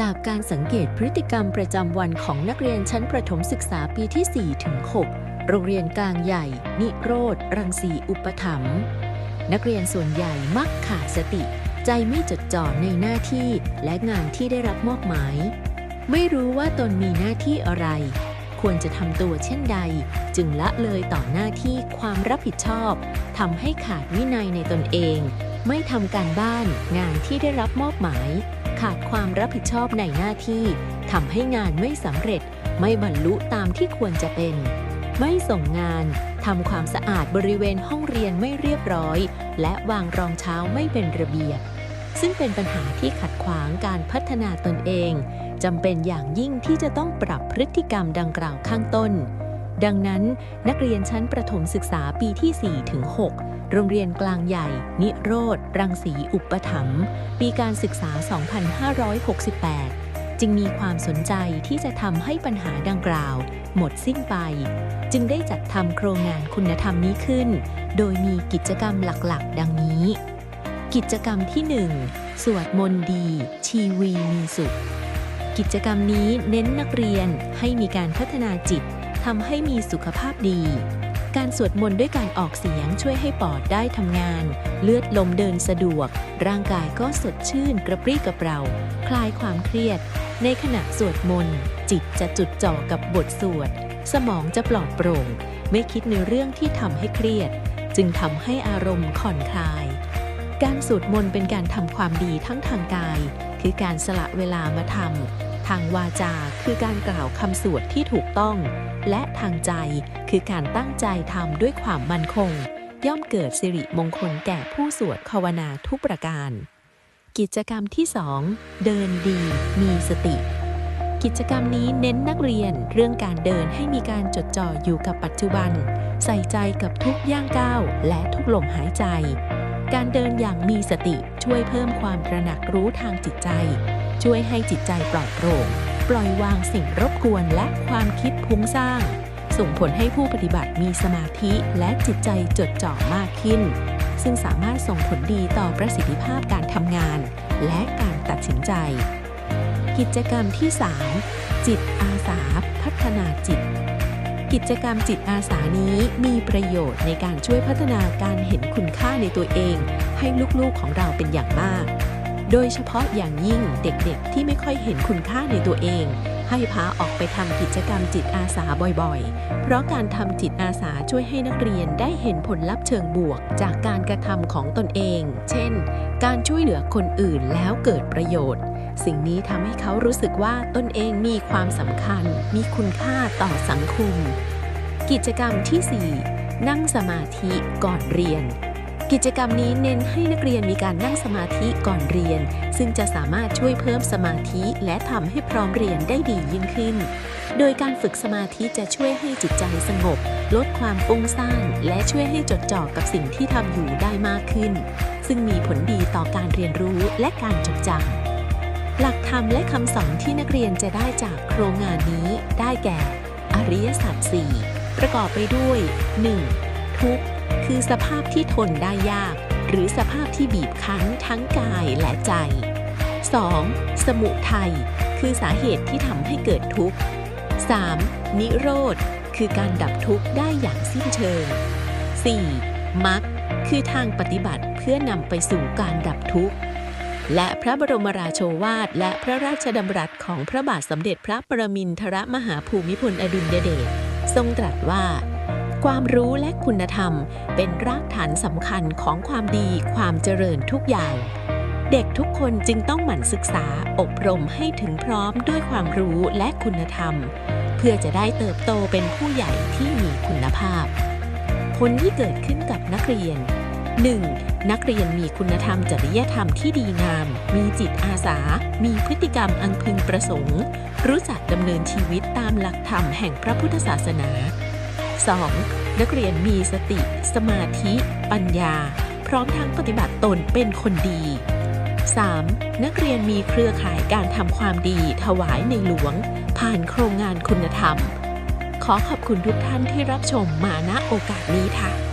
จากการสังเกตพฤติกรรมประจำวันของนักเรียนชั้นประถมศึกษาปีที่ 4 ถึง 6 โรงเรียนกลางใหญ่ นิโรธ รังสีอุปถัมภ์นักเรียนส่วนใหญ่มักขาดสติ ใจไม่จดจ่อในหน้าที่และงานที่ได้รับมอบหมาย ไม่รู้ว่าตนมีหน้าที่อะไร ควรจะทำตัวเช่นใด จึงละเลยต่อหน้าที่ความรับผิดชอบทำให้ขาดวินัยในตนเอง ไม่ทำการบ้านงานที่ได้รับมอบหมาย ขาดความรับผิดชอบในหน้าที่ทำให้งานไม่สำเร็จ ไม่บรรลุตามที่ควรจะเป็น ไม่ส่งงานทำความสะอาดบริเวณห้องเรียนไม่เรียบร้อย และวางรองเท้าไม่เป็นระเบียบ ซึ่งเป็นปัญหาที่ขัดขวางการพัฒนาตนเองจำเป็นอย่างยิ่งที่จะต้องปรับพฤติกรรมดังกล่าวข้างต้น ดังนั้นนักเรียนชั้นประถมศึกษาปีที่ 4 ถึง 6 โรงเรียนกลางใหญ่ นิโรธ รังสีอุปถัมภ์ปีการศึกษา 2568 จึงมีความสนใจที่จะทำให้ปัญหาดังกล่าว หมดสิ้นไป จึงได้จัดทำโครงงานคุณธรรมนี้ขึ้น โดยมีกิจกรรมหลักๆ ดังนี้ กิจกรรมที่ 1 สวดมนต์ดี ชีวีมีสุขกิจกรรมนี้เน้นนักเรียนให้มีการพัฒนาจิต ทำให้มีสุขภาพดี การสวดมนต์ด้วยการออกเสียงช่วยให้ปอดได้ทำงาน เลือดลมเดินสะดวก ร่างกายก็สดชื่นกระปรี้กระเปร่า คลายความเครียด ในขณะสวดมนต์จิตจะจุดจ่อกับบทสวด สมองจะปลอดโปร่ง ไม่คิดในเรื่องที่ทำให้เครียด จึงทำให้อารมณ์ผ่อนคลาย การสวดมนต์เป็นการทำความดีทั้งทางกาย คือการสละเวลามาทำางวาจาคือการกล่าวคำสวดที่ถูกต้อง และทางใจคือการตั้งใจทำด้วยความมั่นคง ย่อมเกิดสิริมงคลแก่ผู้สวดภาวนาทุกประการ กิจกรรมที่ 2 เดินดีมีสติ กิจกรรมนี้เน้นนักเรียนเรื่องการเดินให้มีการจดจ่ออยู่กับปัจจุบัน ใส่ใจกับทุกย่างก้าว และทุกลมหายใจ การเดินอย่างมีสติช่วยเพิ่มความตระหนักรู้ทางจิตใจ ช่วยให้จิตใจปลอดโปร่งปล่อยวางสิ่งรบกวนและความคิดพุ้งสร้าง ส่งผลให้ผู้ปฏิบัติมีสมาธิและจิตใจจดจ่อมากขึ้น ซึ่งสามารถส่งผลดีต่อประสิทธิภาพการทำงาน และการตัดสินใจ กิจกรรมที่ 3 จิตอาสาพัฒนาจิตกิจกรรมจิตอาสานี้มีประโยชน์ในการช่วยพัฒนาการเห็นคุณค่าในตัวเอง ให้ลูกๆของเราเป็นอย่างมาก โดยเฉพาะอย่างยิ่งเด็กๆ ที่ไม่ค่อยเห็นคุณค่าในตัวเอง ให้พาออกไปทำกิจกรรมจิตอาสาบ่อยๆ เพราะการทำจิตอาสาช่วยให้นักเรียนได้เห็นผลลัพธ์เชิงบวก จากการกระทำของตนเอง เช่น การช่วยเหลือคนอื่นแล้วเกิดประโยชน์ สิ่งนี้ทำให้เขารู้สึกว่าตนเองมีความสำคัญ มีคุณค่าต่อสังคม กิจกรรมที่ 4 นั่งสมาธิก่อนเรียน กิจกรรมนี้เน้นให้นักเรียนมีการนั่งสมาธิก่อนเรียน ซึ่งจะสามารถช่วยเพิ่มสมาธิและทำให้พร้อมเรียนได้ดียิ่งขึ้น โดยการฝึกสมาธิจะช่วยให้จิตใจสงบ ลดความฟุ้งซ่าน และช่วยให้จดจ่อกับสิ่งที่ทำอยู่ได้มากขึ้น ซึ่งมีผลดีต่อการเรียนรู้และการจดจำหลักธรรมและคำสอนที่นักเรียนจะได้จากโครงงานนี้ได้แก่ อริยสัจสี่ประกอบไปด้วย 1. ทุกข คือสภาพที่ทนได้ยาก หรือสภาพที่บีบคั้นทั้งกายและใจ 2. สมุทัยคือสาเหตุที่ทำให้เกิดทุกข์ 3. นิโรธ คือการดับทุกข์ได้อย่างสิ้นเชิง 4. มรรคคือทางปฏิบัติเพื่อนำไปสู่การดับทุกข์ และพระบรมราโชวาท และพระราชดำรัสของพระบาทสมเด็จพระประมินทรมหาภูมิพลอดุลยเดชทรงตรัสว่า ความรู้และคุณธรรมเป็นรากฐานสำคัญของความดีความเจริญทุกอย่าง เด็กทุกคนจึงต้องหมั่นศึกษาอบรมให้ถึงพร้อมด้วยความรู้และคุณธรรม เพื่อจะได้เติบโตเป็นผู้ใหญ่ที่มีคุณภาพ ผลที่เกิดขึ้นกับนักเรียน 1. นักเรียนมีคุณธรรมจริยธรรมที่ดีงาม มีจิตอาสา มีพฤติกรรมอันพึงประสงค์ รู้จักดำเนินชีวิตตามหลักธรรมแห่งพระพุทธศาสนา 2. นักเรียนมีสติ สมาธิ ปัญญา พร้อมทั้งปฏิบัติตนเป็นคนดี 3. นักเรียนมีเครือข่ายการทำความดีถวายในหลวง ผ่านโครงงานคุณธรรม ขอขอบคุณทุกท่านที่รับชมมาณโอกาสนี้ค่ะ